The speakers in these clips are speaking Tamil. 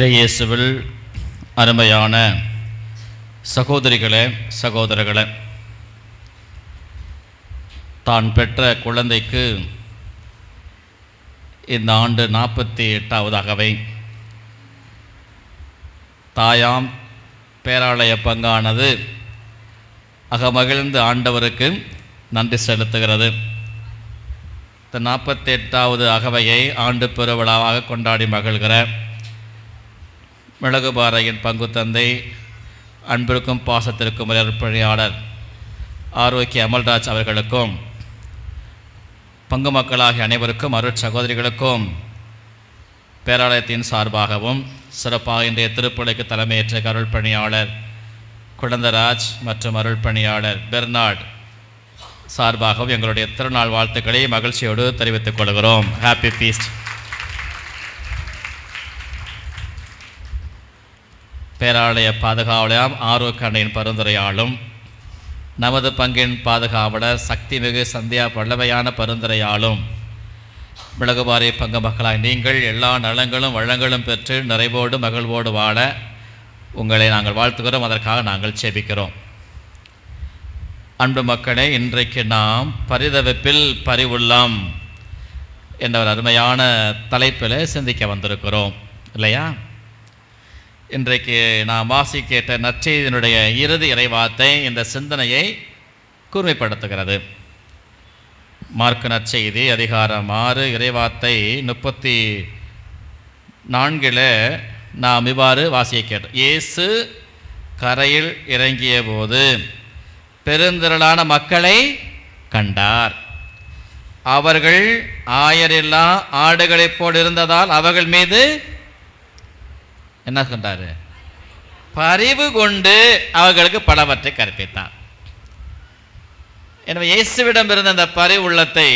இறையேசுவில் அருமையான சகோதரிகளே சகோதரர்களே தான் பெற்ற குழந்தைக்கு இந்த ஆண்டு நாற்பத்தி எட்டாவது அகவை தாயாம் பேராலய பங்கானது அகமகிழ்ந்து ஆண்டவருக்கு நன்றி செலுத்துகிறது. இந்த நாற்பத்தி எட்டாவது அகவையை ஆண்டு பெருவிழாவாக கொண்டாடி மகிழ்கிற மிளகுபாறையின் பங்கு தந்தை அன்பிற்கும் பாசத்திற்கும் பணியாளர் ஆரோக்கிய அமல்ராஜ் அவர்களுக்கும் பங்கு மக்களாகிய அனைவருக்கும் அருட் சகோதரிகளுக்கும் பேராலயத்தின் சார்பாகவும் சிறப்பாக இன்றைய திருப்பலைக்கு தலைமையேற்ற அருள் பணியாளர் குழந்தராஜ் மற்றும் அருள் பணியாளர் பெர்னார்ட் சார்பாகவும் எங்களுடைய திருநாள் வாழ்த்துக்களை மகிழ்ச்சியோடு தெரிவித்துக் கொள்கிறோம். ஹாப்பி ஃபீஸ்ட் பேராலய பாதுகாவலர் ஆரோக்கிய பரிந்துரையாலும் நமது பங்கின் பாதுகாவலர் சக்திமிகு சந்தியா பல்லவையான பரிந்துரையாலும் மிளகுபாரி பங்கு மக்களாய் நீங்கள் எல்லா நலங்களும் வளங்களும் பெற்று நிறைவோடு மகிழ்வோடு வாழ உங்களை நாங்கள் வாழ்த்துகிறோம். அதற்காக நாங்கள் சேபிக்கிறோம் அன்பு மக்களே இன்றைக்கு நாம் பரிதவிப்பில் பரிவுள்ளம் என்ற ஒரு அருமையான தலைப்பில் சிந்திக்க வந்திருக்கிறோம் இல்லையா? இன்றைக்கு நாம் வாசி கேட்ட நற்செய்தியினுடைய இறுதி இறைவார்த்தை இந்த சிந்தனையை கூர்மைப்படுத்துகிறது. மார்க்கு நற்செய்தி அதிகாரம் ஆறு இறைவார்த்தை முப்பத்தி நான்கில் நாம் இவ்வாறு வாசியை கேட்டோம் இயேசு கரையில் இறங்கிய போது பெருந்திரளான மக்களை கண்டார். அவர்கள் ஆயரில்லா ஆடுகளைப் போல் இருந்ததால் அவர்கள் மீது என்ன சொல்கிறாரு பரிவு கொண்டு அவர்களுக்கு பலவற்றை கற்பித்தார் எனவே இயேசுவிடம் இருந்த அந்த பரிவு உள்ளத்தை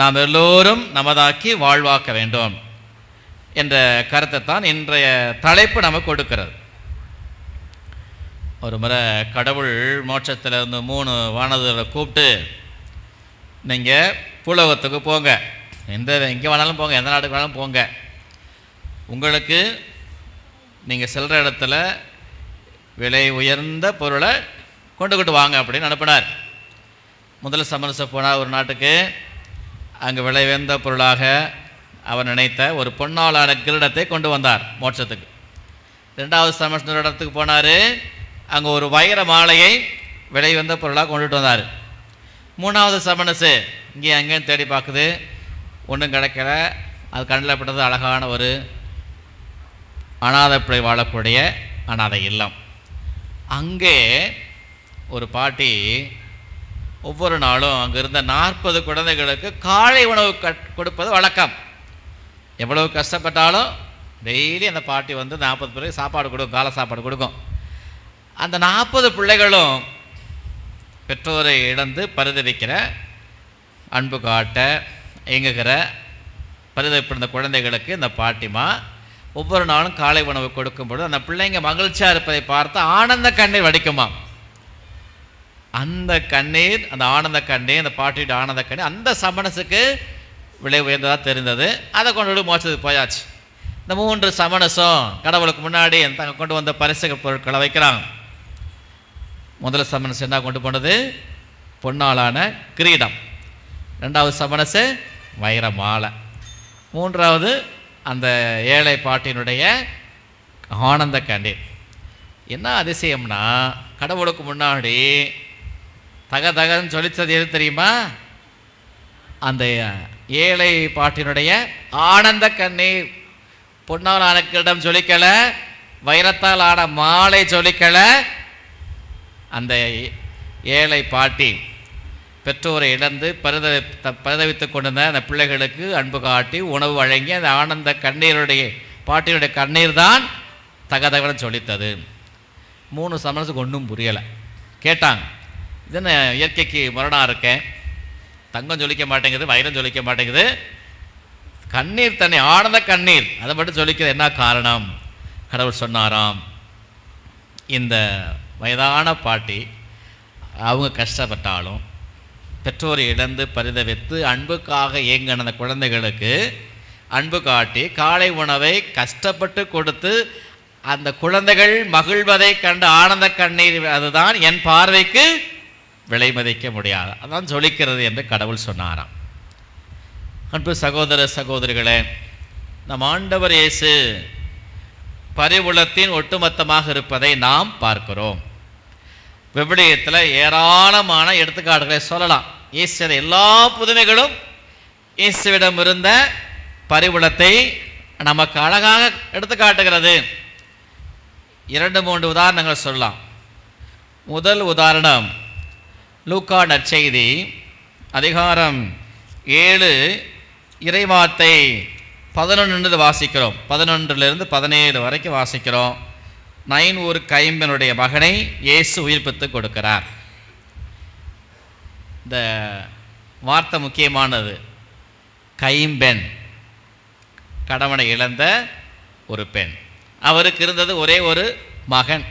நாம் எல்லோரும் நமதாக்கி வாழ்வாக்க வேண்டும் என்ற கருத்தை தான் இன்றைய தலைப்பு நமக்கு கொடுக்கிறது. ஒரு முறை கடவுள் மோட்சத்தில் இருந்து மூணு வானதுகளை கூப்பிட்டு நீங்கள் பூலோகத்துக்கு போங்க. எந்த எங்கே வேணாலும் போங்க எந்த நாட்டுக்கு வேணாலும் போங்க. உங்களுக்கு நீங்கள் செல்கிற இடத்துல விலை உயர்ந்த பொருளை கொண்டுக்கிட்டு வாங்க அப்படின்னு அனுப்பினார். முதல் சமரசம் போனால் ஒரு நாட்டுக்கு. அங்கே விலை உயர்ந்த பொருளாக அவர் நினைத்த ஒரு பொன்னாளான கிரீடத்தை கொண்டு வந்தார் மோட்சத்துக்கு. ரெண்டாவது சமரச இடத்துக்கு போனார். அங்கே ஒரு வைர மாலையை விலை வந்த பொருளாக கொண்டுட்டு வந்தார். மூணாவது சமணசு இங்கே அங்கேயும் தேடி பார்க்குது. ஒன்றும் கிடைக்கல. அது கண்ணில் பட்டது அழகான ஒரு அனாதை பிள்ளை வாழக்கூடிய அனாதை இல்லம். அங்கே ஒரு பாட்டி ஒவ்வொரு நாளும் அங்கே இருந்த நாற்பது குழந்தைகளுக்கு காலை உணவு கட் கொடுப்பது வழக்கம். எவ்வளவு கஷ்டப்பட்டாலும் டெய்லி அந்த பாட்டி வந்து நாற்பது பிள்ளைக்கு சாப்பாடு கொடுக்கும் காலை சாப்பாடு கொடுக்கும். அந்த நாற்பது பிள்ளைகளும் பெற்றோரை இழந்து பரிதவிக்கிற அன்பு காட்ட இயங்குகிற பரிதவிப்பிருந்த குழந்தைகளுக்கு இந்த பாட்டிமா ஒவ்வொரு நாளும் காலை உணவு கொடுக்கும்போது அந்த பிள்ளைங்க மகிழ்ச்சியாக இருப்பதை பார்த்து ஆனந்த கண்ணீர் வடிக்குமா? அந்த கண்ணீர் அந்த ஆனந்த கண்ணீர் அந்த பாட்டியோட ஆனந்த கண்ணீர் அந்த சமணசுக்கு விலை உயர்ந்ததாக தெரிந்தது. அதை கொண்டு போய் மோச்சத்துக்கு போயாச்சு. இந்த மூன்று சமணசம் கடவுளுக்கு முன்னாடி தங்க கொண்டு வந்த பரிசு பொருட்களை வைக்கிறாங்க. முதல்ல சமணசு என்ன கொண்டு போனது? பொன்னாலான கிரீடம். ரெண்டாவது சமணசு வைர மாலை மூன்றாவது அந்த ஏழை பாட்டினுடைய ஆனந்த கண்ணீர். என்ன அதிசயம்னா கடவுளுக்கு முன்னாடி தக தகன்னு சொல்லித்தது எது தெரியுமா? அந்த ஏழை பாட்டினுடைய ஆனந்த கண்ணீர். பொன்னால் ஆன கிரீடம் வைரத்தால் ஆன மாலை சொல்லிக்கலை அந்த ஏழை பாட்டி பெற்றோரை இழந்து பரித பரிதவித்து கொண்டிருந்த அந்த பிள்ளைகளுக்கு அன்பு காட்டி உணவு வழங்கி அந்த ஆனந்த கண்ணீருடைய பாட்டினுடைய கண்ணீர் தான் தகதகன்னு சொல்லித்தது. மூணு சமரசுக்கு ஒன்றும் புரியலை. கேட்டாங்க இது என்ன இயற்கைக்கு மரணம் இருக்கேன் தங்கம் ஜொலிக்க மாட்டேங்குது வைரம் ஜொலிக்க மாட்டேங்குது. கண்ணீர் தண்ணி ஆனந்த கண்ணீர். அதை மட்டும் ஜொலிக்கிறது என்ன காரணம்? கடவுள் சொன்னாராம். இந்த வயதான பாட்டி அவங்க கஷ்டப்பட்டாலும் பெற்றோரை இழந்து பரிதவித்து அன்புக்காக இயங்கின அந்த குழந்தைகளுக்கு அன்பு காட்டி காலை உணவை கஷ்டப்பட்டு கொடுத்து அந்த குழந்தைகள் மகிழ்வதை கண்டு ஆனந்த கண்ணீர் அதுதான் என் பார்வைக்கு விலை மதிக்க முடியாது. அதான் ஜொலிக்கிறது என்று கடவுள் சொன்னாராம். அன்பு சகோதர சகோதரிகளே நம் ஆண்டவர் இயேசு பரிவுளத்தின் ஒட்டுமொத்தமாக இருப்பதை நாம் பார்க்கிறோம். விவிலியத்தில் ஏராளமான எடுத்துக்காட்டுகளை சொல்லலாம். இயேசுவின் எல்லா புதுமைகளும் இயேசுவிடம் இருந்த பரிவுளத்தை நமக்கு அழகாக எடுத்துக்காட்டுகிறது. இரண்டு மூன்று உதாரணங்கள் சொல்லலாம். முதல் உதாரணம் லூக்கா நற்செய்தி அதிகாரம் ஏழு இறைவார்த்தை பதினொன்று வாசிக்கிறோம். பதினொன்றிலிருந்து பதினேழு வரைக்கும் வாசிக்கிறோம். நைன் ஒரு கைம்பனுடைய மகனை இயேசு உயிர்ப்பித்து கொடுக்கிறார். இந்த வார்த்தை முக்கியமானது. கைம்பெண். கடவனை இழந்த ஒரு பெண். அவருக்கு இருந்தது ஒரே ஒரு மகன்.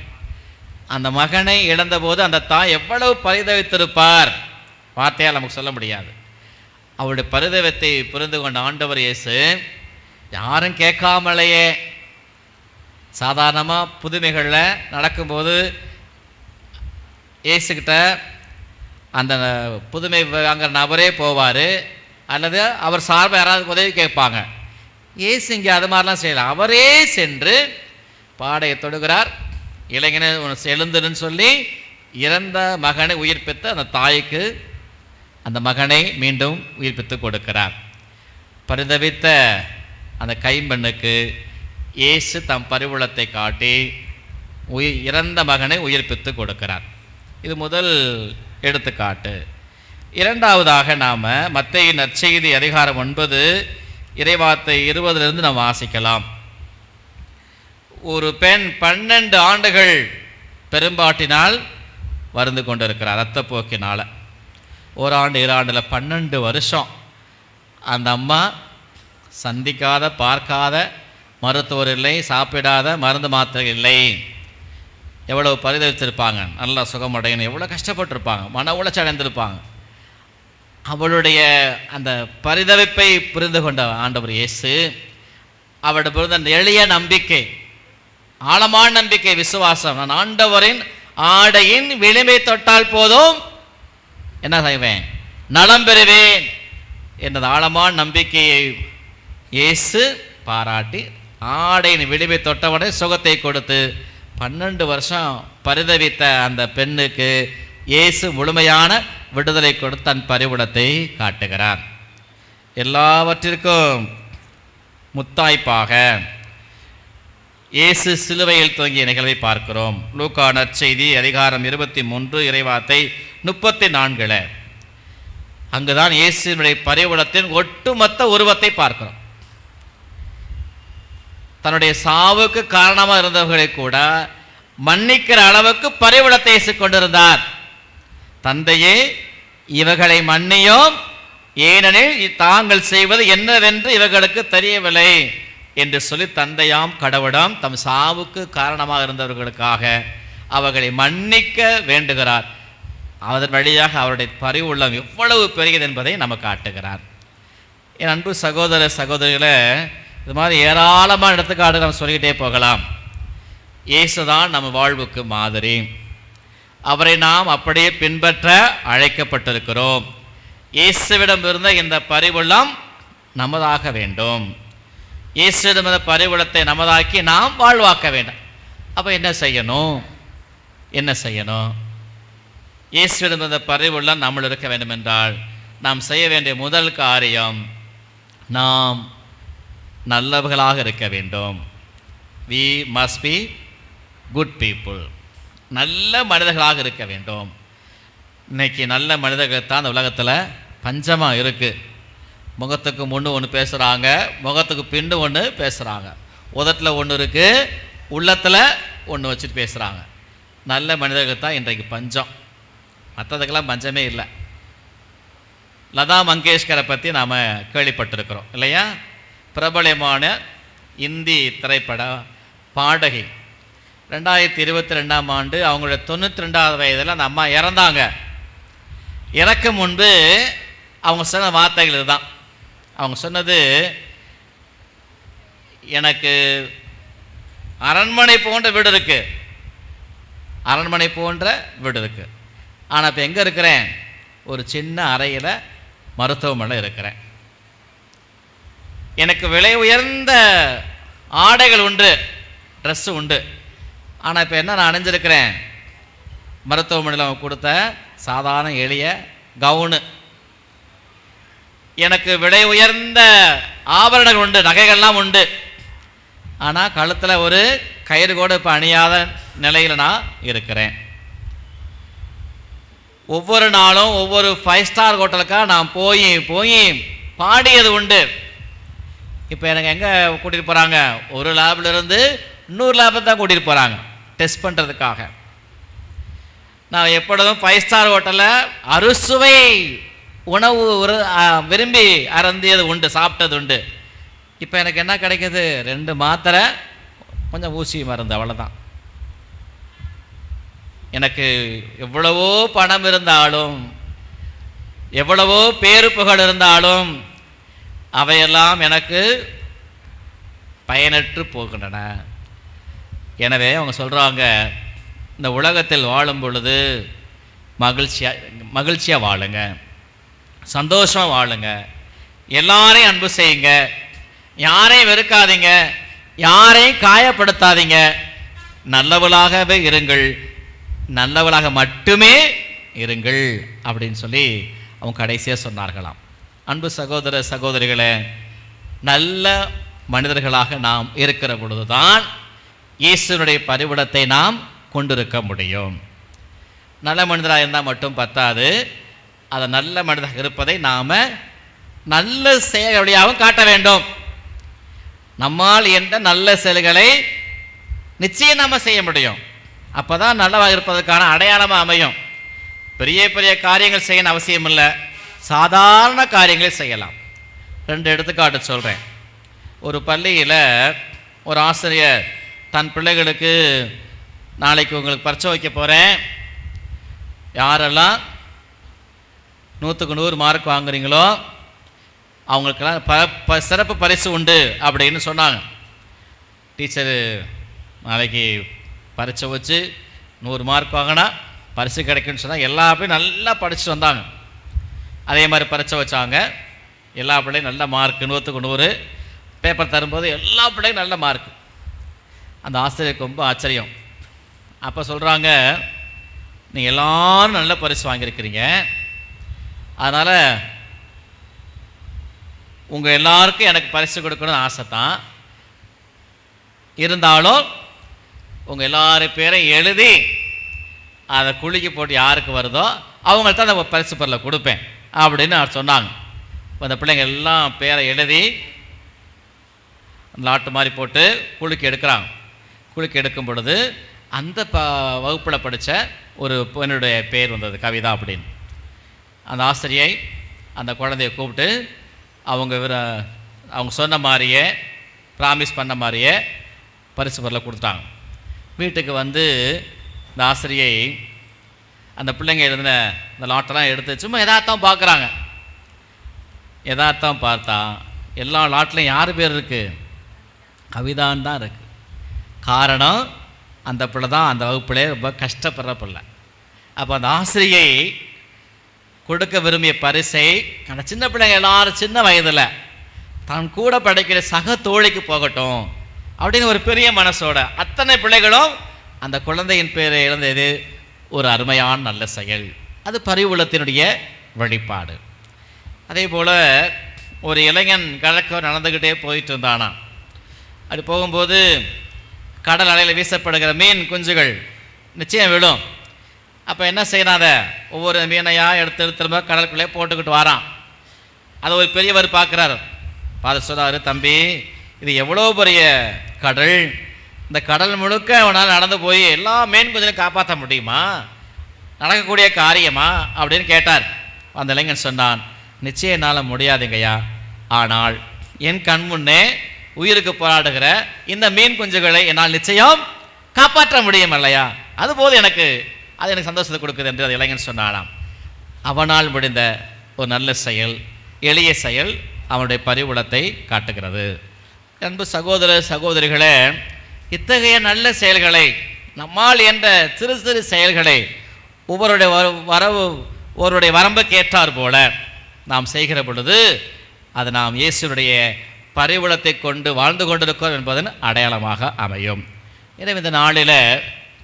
அந்த மகனை இழந்தபோது அந்த தாய் எவ்வளவு பரிதவித்திருப்பார்? வார்த்தையால் நமக்கு சொல்ல முடியாது. அவருடைய பரிதவத்தை புரிந்து கொண்ட ஆண்டவர் இயேசு யாரும் கேட்காமலேயே சாதாரணமாக புதுமைகளில் நடக்கும்போது ஏசுக்கிட்ட அந்த புதுமை வாங்குற நபரே போவார் அல்லது அவர் சார்பாக யாராவது உதவி கேட்பாங்க. இயேசு இங்கே அது மாதிரிலாம் செய்யலாம் அவரே சென்று பாடையை தொடுகிறார். இளைஞனை உனக்கு எழுந்துன்னு சொல்லி இறந்த மகனை உயிர்ப்பித்து அந்த தாய்க்கு அந்த மகனை மீண்டும் உயிர்ப்பித்து கொடுக்கிறார். பரிதவித்த அந்த கைம்பெண்ணுக்கு இயேசு தம் பரிவுளத்தை காட்டி உயிர் இறந்த மகனை உயிர்ப்பித்து கொடுக்கிறார். இது முதல் எடுத்துக்காட்டு. இரண்டாவதாக நாம் மத்திய நற்செய்தி அதிகாரம் ஒன்பது இறைவார்த்தை இருபதுலேருந்து நாம் வாசிக்கலாம். ஒரு பெண் பன்னெண்டு ஆண்டுகள் பெரும்பாட்டினால் வருந்து கொண்டிருக்கிறார் இரத்தப்போக்கினால் ஒரு ஆண்டு இரு ஆண்டில் பன்னெண்டு வருஷம். அந்த அம்மா சந்திக்காத பார்க்காத மருத்துவர் இல்லை சாப்பிடாத மருந்து மாத்திரை இல்லை. எவ்வளோ பரிதவித்திருப்பாங்க நல்லா சுகமடையணும் எவ்வளோ கஷ்டப்பட்டிருப்பாங்க மன உளைச்சி அடைந்திருப்பாங்க. அவளுடைய அந்த பரிதவிப்பை புரிந்து கொண்ட ஆண்டவர் இயேசு அவருடைய புரிந்த அந்த எளிய நம்பிக்கை ஆழமான நம்பிக்கை விசுவாசம் நான் ஆண்டவரின் ஆடையின் விளிமை தொட்டால் போதும் என்ன செய்வேன்? நலம் பெறுவேன். எனது ஆழமான நம்பிக்கையை இயேசு பாராட்டி ஆடையின் விளிம்பை தொட்டவுடனே சுகத்தை கொடுத்து பன்னெண்டு வருஷம் பரிதவித்த அந்த பெண்ணுக்கு இயேசு முழுமையான விடுதலை கொடுத்து தன் பரிவுடத்தை காட்டுகிறார். எல்லாவற்றிற்கும் முத்தாய்ப்பாக இயேசு சிலுவையில் துவங்கிய நிகழ்வை பார்க்கிறோம். லூக்கா நற்செய்தி அதிகாரம் இருபத்தி மூன்று இறைவாத்தை முப்பத்தி நான்கில். அங்குதான் இயேசுனுடைய பரிவுடத்தின் ஒட்டுமொத்த உருவத்தை பார்க்கிறோம். தன்னுடைய சாவுக்கு காரணமாக இருந்தவர்களை கூட மன்னிக்கிற அளவுக்கு பரிவுளத்தை கொண்டிருந்தார் தந்தையே இவர்களை மன்னியோம். ஏனெனில் தாங்கள் செய்வது என்னவென்று இவர்களுக்கு தெரியவில்லை என்று சொல்லி தந்தையாம் கடவுடம் தம் சாவுக்கு காரணமாக இருந்தவர்களுக்காக அவர்களை மன்னிக்க வேண்டுகிறார். அதன் வழியாக அவருடைய பரிவுள்ளம் எவ்வளவு பெரியது என்பதை நம்ம காட்டுகிறார். என் அன்பு சகோதர சகோதரிகளை இது மாதிரி ஏராளமான எடுத்துக்காடு நம்ம சொல்லிக்கிட்டே போகலாம். இயேசுதான் நம்ம வாழ்வுக்கு மாதிரி. அவரை நாம் அப்படியே பின்பற்ற அழைக்கப்பட்டிருக்கிறோம். இயேசுவிடம் இருந்த இந்த பரிவுள்ளம் நமதாக வேண்டும். இயேசுவிடம் இருந்த பரிவுளத்தை நமதாக்கி நாம் வாழ்வாக்க வேண்டும். அப்போ என்ன செய்யணும்? என்ன செய்யணும்? இயேசுவிடம் இருந்த பரிவுள்ளம் நம்மள் இருக்க வேண்டும் என்றால் நாம் செய்ய வேண்டிய முதல் காரியம் நாம் நல்லவர்களாக இருக்க வேண்டும். We must be good people நல்ல மனிதர்களாக இருக்க வேண்டும். இன்றைக்கி நல்ல மனிதர்கள் தான் அந்த உலகத்தில் பஞ்சமாக இருக்குது முகத்துக்கு முன்னு ஒன்று பேசுகிறாங்க முகத்துக்கு பின்னு ஒன்று பேசுகிறாங்க உதட்டில் ஒன்று இருக்குது உள்ளத்தில் ஒன்று வச்சுட்டு பேசுகிறாங்க நல்ல மனிதர்கள் தான் இன்றைக்கு பஞ்சம். மற்றதுக்கெல்லாம் பஞ்சமே இல்லை. லதா மங்கேஷ்கரை பற்றி நாம் கேள்விப்பட்டிருக்கிறோம் இல்லையா? பிரபலமான இந்தி திரைப்பட பாடகி. ரெண்டாயிரத்தி இருபத்தி ரெண்டாம் ஆண்டு அவங்களோட தொண்ணூற்றி ரெண்டாவது வயதில் அந்த அம்மா இறந்தாங்க. இறக்கும் முன்பு அவங்க சொன்ன வார்த்தைகள் இதுதான். அவங்க சொன்னது எனக்கு அரண்மனை போன்ற வீடு இருக்குது அரண்மனை போன்ற வீடு இருக்குது ஆனால் இப்போ எங்கே இருக்கிறேன்? ஒரு சின்ன அறையில் மருத்துவமனை இருக்கிறேன். எனக்கு விலை உயர்ந்த ஆடைகள் உண்டு ட்ரெஸ்ஸு உண்டு. ஆனால் இப்போ என்ன நான் அணிஞ்சிருக்கிறேன்? மருத்துவமனையில் அவன் கொடுத்த சாதாரண எளிய கவுனு எனக்கு விலை உயர்ந்த ஆபரணங்கள் உண்டு நகைகள்லாம் உண்டு. ஆனால் கழுத்தில் ஒரு கயிறு கூட இப்போ அணியாத நிலையில் நான் இருக்கிறேன். ஒவ்வொரு நாளும் ஒவ்வொரு ஃபைவ் ஸ்டார் ஹோட்டலுக்காக நான் போய் போய் பாடியது உண்டு. இப்போ எனக்கு எங்கே கூட்டிகிட்டு போகிறாங்க ஒரு லேபிலிருந்து இன்னொரு லேபில் தான் கூட்டிகிட்டு போகிறாங்க டெஸ்ட் பண்ணுறதுக்காக நான் எப்பொழுதும் ஃபைவ் ஸ்டார் ஹோட்டலில் அறுசுவை உணவு ஒரு விரும்பி அறந்தியது உண்டு சாப்பிட்டது உண்டு. இப்போ எனக்கு என்ன கிடைக்கிது? ரெண்டு மாத்திரை கொஞ்சம் ஊசி மருந்து அவ்வளோதான் எனக்கு எவ்வளவோ பணம் இருந்தாலும் எவ்வளவோ பேரு புகழ் இருந்தாலும் அவையெல்லாம் எனக்கு பயனற்று போகின்றன. எனவே அவங்க சொல்கிறாங்க இந்த உலகத்தில் வாழும் பொழுது மகிழ்ச்சியாக மகிழ்ச்சியாக வாழுங்க சந்தோஷமாக வாழுங்க எல்லாரையும் அன்பு செய்யுங்க யாரையும் வெறுக்காதீங்க யாரையும் காயப்படுத்தாதீங்க நல்லவளாகவே இருங்கள் நல்லவளாக மட்டுமே இருங்கள் அப்படின்னு சொல்லி அவங்க கடைசியாக சொன்னார்களாம். அன்பு சகோதர சகோதரிகளே நல்ல மனிதர்களாக நாம் இருக்கிற பொழுதுதான் இயேசுனுடைய பரிவிடத்தை நாம் கொண்டிருக்க முடியும். நல்ல மனிதராக இருந்தால் மட்டும் பத்தாது. அதை நல்ல மனிதராக இருப்பதை நாம் நல்ல செயல் வழியாகவும் காட்ட வேண்டும். நம்மால் என்ற நல்ல செயல்களை நிச்சயம் நாம் செய்ய முடியும். அப்போ தான் நல்லவாக இருப்பதற்கான அடையாளமாக அமையும். பெரிய பெரிய காரியங்கள் செய்யணும் அவசியம் இல்லை சாதாரண காரியங்களை செய்யலாம். ரெண்டு எடுத்துக்காட்டு சொல்கிறேன் ஒரு பள்ளியில் ஒரு ஆசிரியர் தன் பிள்ளைகளுக்கு நாளைக்கு உங்களுக்கு பரிச்சை வைக்க போகிறேன் யாரெல்லாம் நூற்றுக்கு நூறு மார்க் வாங்குறீங்களோ அவங்களுக்கெல்லாம் ப ப சிறப்பு பரிசு உண்டு அப்படின்னு சொன்னாங்க. டீச்சரு நாளைக்கு பரிச்சை வச்சு நூறு மார்க் வாங்கினா பரிசு கிடைக்குன்னு சொன்னால் எல்லா நல்லா படிச்சுட்டு வந்தாங்க. அதே மாதிரி பரீட்சை வச்சாங்க. எல்லா பிள்ளையும் நல்ல மார்க் நூற்றுக்கு நூறு பேப்பர் தரும்போது எல்லா பிள்ளையும் நல்ல மார்க் அந்த ஆசிரியருக்கு ரொம்ப ஆச்சரியம். அப்போ சொல்கிறாங்க நீங்கள் எல்லோரும் நல்ல பரிசு வாங்கியிருக்கிறீங்க. அதனால் உங்கள் எல்லாருக்கும் எனக்கு பரிசு கொடுக்கணும்னு ஆசை தான் இருந்தாலும் உங்கள் எல்லாரு பேரையும் எழுதி அதை குலுக்கி போட்டு யாருக்கு வருதோ அவங்கள்ட்ட அந்த பரிசு பொருளை கொடுப்பேன். அப்படின்னு அவர் சொன்னாங்க. அந்த பிள்ளைங்க எல்லாம் பேரை எழுதி லாட்டு மாதிரி போட்டு குலுக்கி எடுக்கிறாங்க. குலுக்கி எடுக்கும் பொழுது அந்த ப வகுப்பில் படித்த ஒரு பெண்ணுடைய பேர் வந்தது கவிதா அப்படின்னு. அந்த ஆசிரியை அந்த குழந்தைய கூப்பிட்டு அவங்க அவங்க சொன்ன மாதிரியே ப்ராமிஸ் பண்ண மாதிரியே பரிசு பொருளை கொடுத்துட்டாங்க. வீட்டுக்கு வந்து இந்த ஆசிரியை அந்த பிள்ளைங்க எழுதின இந்த லாட்டெல்லாம் எடுத்து சும்மா எதார்த்தம் பார்க்குறாங்க. எதார்த்தம் பார்த்தா எல்லா லாட்லையும் யார் பேர் இருக்குது கவிதான் தான் இருக்குது காரணம் அந்த பிள்ளை தான் அந்த வகுப்பிலே ரொம்ப கஷ்டப்படுற பிள்ளை. அப்போ அந்த ஆசிரியை கொடுக்க விரும்பிய பரிசை அந்த சின்ன பிள்ளைங்க எல்லாரும் சின்ன வயதில் தான் கூட படைக்கிற சக தோழிக்கு போகட்டும் அப்படின்னு ஒரு பெரிய மனசோட அத்தனை பிள்ளைகளும் அந்த குழந்தையின் பேரை இழந்தது ஒரு அருமையான நல்ல செயல். அது பரிவுளத்தினுடைய வழிபாடு அதே போல் ஒரு இளைஞன் கிழக்க நடந்துக்கிட்டே போயிட்டு இருந்தானாம் அது போகும்போது கடல் அலையில் வீசப்படுகிற மீன் குஞ்சுகள் நிச்சயம் விழும். அப்போ என்ன செய்யறாத ஒவ்வொரு மீனையாக எடுத்து எடுத்து திரும்ப கடலுக்குள்ளே போட்டுக்கிட்டு வாரான். அதை ஒரு பெரியவர் பார்க்குறாரு. பாத சொல்றாரு தம்பி இது எவ்வளோ பெரிய கடல்? இந்த கடல் முழுக்க அவனால் நடந்து போய் எல்லா மீன் குஞ்சலையும் காப்பாற்ற முடியுமா? நடக்கக்கூடிய காரியமா? அப்படின்னு கேட்டார். அந்த இளைஞன் சொன்னான் நிச்சயம் என்னால் முடியாதுங்கய்யா. ஆனால் என் கண் முன்னே உயிருக்கு போராடுகிற இந்த மீன் குஞ்சுகளை என்னால் நிச்சயம் காப்பாற்ற முடியும் இல்லையா அதுபோது எனக்கு. அது எனக்கு சந்தோஷத்தை கொடுக்குது என்று அந்த இளைஞன் சொன்னானாம். அவனால் முடிந்த ஒரு நல்ல செயல் எளிய செயல் அவனுடைய பரிவுளத்தை காட்டுகிறது. அன்பு சகோதர சகோதரிகளே இத்தகைய நல்ல செயல்களை நம்மால் என்ற சிறு சிறு செயல்களை ஒவ்வொருடைய வர- வரவு ஒருவருடைய வரம்புக்கு ஏற்றார் போல நாம் செய்கிற பொழுது அது நாம் இயேசுடைய பரிவுளத்தை கொண்டு வாழ்ந்து கொண்டிருக்கிறோம் என்பதன் அடையாளமாக அமையும். எனவே இந்த நாளில்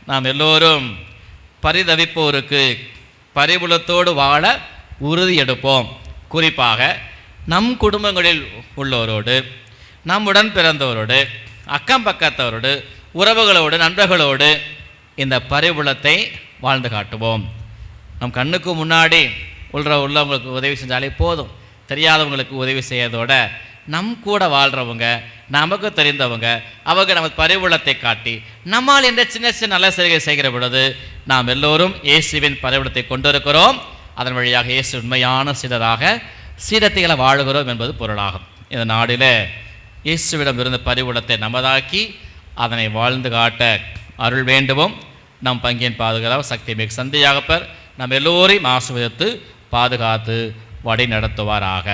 நாம் எல்லோரும் பரிதவிப்போருக்கு பரிவுளத்தோடு வாழ உறுதி எடுப்போம். குறிப்பாக நம் குடும்பங்களில் உள்ளோரோடு நம்முடன் பிறந்தவரோடு அக்கம் பக்கத்தவரோடு உறவுகளோடு நண்பர்களோடு இந்த பரிவுளத்தை வாழ்ந்து காட்டுவோம். நம் கண்ணுக்கு முன்னாடி உள்ள உள்ளவங்களுக்கு உதவி செஞ்சாலே போதும். தெரியாதவங்களுக்கு உதவி செய்யறதோட நம் கூட வாழ்கிறவங்க நமக்கு தெரிந்தவங்க அவங்க நமக்கு பரிவுளத்தை காட்டி நம்மால் என்ற சின்ன சின்ன நல்ல செய்கை செய்கிற பொழுது நாம் எல்லோரும் இயேசுவின் பரிவுளத்தை கொண்டிருக்கிறோம். அதன் வழியாக இயேசு உண்மையான சீடராக சீரத்திகளை வாழுகிறோம் என்பது பொருளாகும். இந்த நாடில் இயேசுவிடம் இருந்த பரிவுடத்தை நமதாக்கி அதனை வாழ்ந்து காட்ட அருள் வேண்டுவோம். நம் பங்கின் பாதுகாப்பு சக்தி மிக சந்தையாகப்பர் நம் எல்லோரையும் ஆசிர்வதித்து பாதுகாத்து வழி நடத்துவாராக